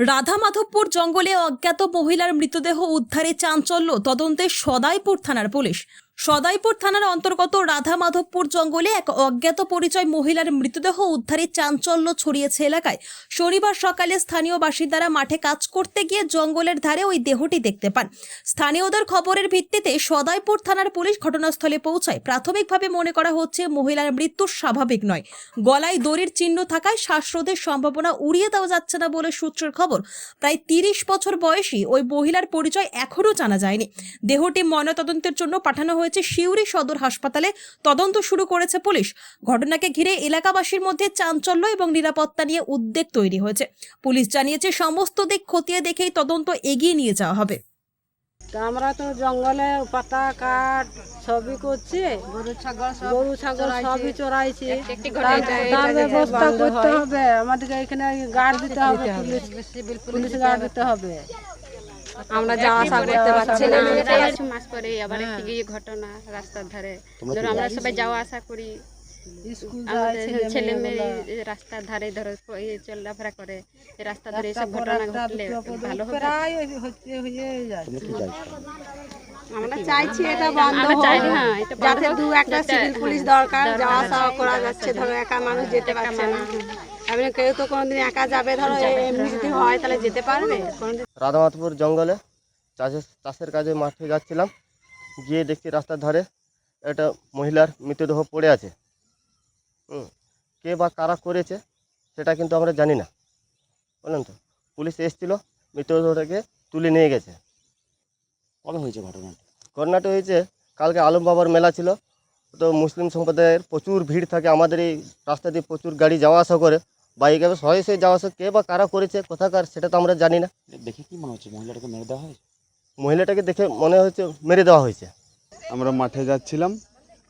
রাধামাধবপুর জঙ্গলে অজ্ঞাত মহিলার মৃতদেহ উদ্ধারে চাঞ্চল্য তদন্তে সদাইপুর থানার পুলিশ। সদাইপুর থানার অন্তর্গত রাধা মাধবপুর জঙ্গলে এক অজ্ঞাত পরিচয় মহিলার মৃতদেহ উদ্ধারে চাঞ্চল্য ছড়িয়েছে এলাকায়। শনিবার সকালে স্থানীয় বাসিন্দারা মাঠে কাজ করতে গিয়ে জঙ্গলের ধারে ওই দেহটি দেখতে পান। স্থানীয়দের খবরের ভিত্তিতে সদাইপুর থানার পুলিশ ঘটনাস্থলে পৌঁছায়। প্রাথমিকভাবে মনে করা হচ্ছে মহিলার মৃত্যু স্বাভাবিক নয়। গলায় দড়ির চিহ্ন থাকায় শ্বাসরোধের সম্ভাবনা উড়িয়ে দেওয়া যাচ্ছে না বলে সূত্রের খবর। প্রায় তিরিশ বছর বয়সী ওই মহিলার পরিচয় এখনও জানা যায়নি। দেহটি ময়নাতদন্তের জন্য পাঠানো হয়েছে সিউড়ি সদর হাসপাতালে তদন্ত শুরু করেছে পুলিশ। ঘটনাকে ঘিরে এলাকাবাসীর মধ্যে চাঞ্চল্য এবং নিরাপত্তা নিয়ে উদ্বেগ তৈরি হয়েছে। পুলিশ জানিয়েছে সমস্ত দিক খতিয়ে দেখেই তদন্ত এগিয়ে নিয়ে যাওয়া হবে। তা আমরা তো জঙ্গলে পাতা কাঠ সবই করছি। গরু ছাগল গরু ছাগল সবই চড়াইছি। তার ব্যবস্থা করতে হবে। আমাদেরকে এখানে গার্ড দিতে হবে পুলিশ। পুলিশ গার্ড দিতে হবে। আমরা যাওয়া আসা করতে পারছি না। কিছু মাস পরে আবার একটি গিয়ে ঘটনা রাস্তার ধারে। ধরো আমরা সবাই যাওয়া আসা করি। আমাদের ছেলে মেয়ে রাস্তার ধারে ধরো চলাফেরা করে। রাস্তা ধরে এসব ঘটনা ঘটলে ভালো হবে হয়ে আমরা চাইছি এটা বন্ধ আমরা হোক। চাই হ্যাঁ যাতে দু একটা সিভিল পুলিশ দরকার যাওয়া আসা করা যাচ্ছে। ধরো একা মানুষ যেতে পারছে না। এমনি কেউ তো কোনোদিন একা যাবে ধরো এমনি যদি হয় তাহলে যেতে পারবে? কোনোদিন জঙ্গলে চাষের চাষের কাজে মাঠে যাচ্ছিলাম। গিয়ে দেখছি রাস্তার ধারে একটা মহিলার মৃতদেহ পড়ে আছে। হুম কে বা কারা করেছে সেটা কিন্তু আমরা জানি না। বললেন তো পুলিশ এসেছিল মৃতদেহটাকে তুলে নিয়ে গেছে। কবে হয়েছে ঘটনাটা? ঘটনাটা হয়েছে কালকে আলম বাবার মেলা ছিল। তো মুসলিম সম্প্রদায়ের প্রচুর ভিড় থাকে আমাদের এই রাস্তা দিয়ে প্রচুর গাড়ি যাওয়া আসা করে। বাইকে সবাই সে যাওয়া আসা কে বা কারা করেছে কোথাকার সেটা তো আমরা জানি না। দেখে কি মনে হচ্ছে মহিলাটাকে মেরে দেওয়া হয়েছে? মহিলাটাকে দেখে মনে হচ্ছে মেরে দেওয়া হয়েছে। আমরা মাঠে যাচ্ছিলাম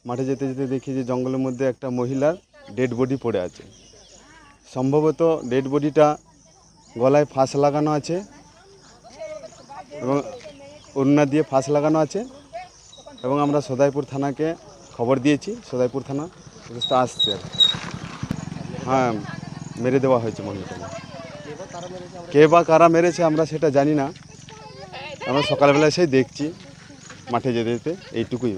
মাঠে যেতে যেতে দেখি যে জঙ্গলের মধ্যে একটা মহিলার ডেড বডি পড়ে আছে। সম্ভবত ডেড বডিটা গলায় ফাঁস লাগানো আছে এবং ওড়না দিয়ে ফাঁস লাগানো আছে এবং আমরা সদাইপুর থানাকে খবর দিয়েছি সদাইপুর থানা আসছে। হ্যাঁ। মেরে দেওয়া হয়েছে মহিলাটাকে কে বা কারা মেরেছে আমরা সেটা জানি না। আমরা সকালবেলা সেই দেখছি মাঠে যেতে যেতে, এইটুকুই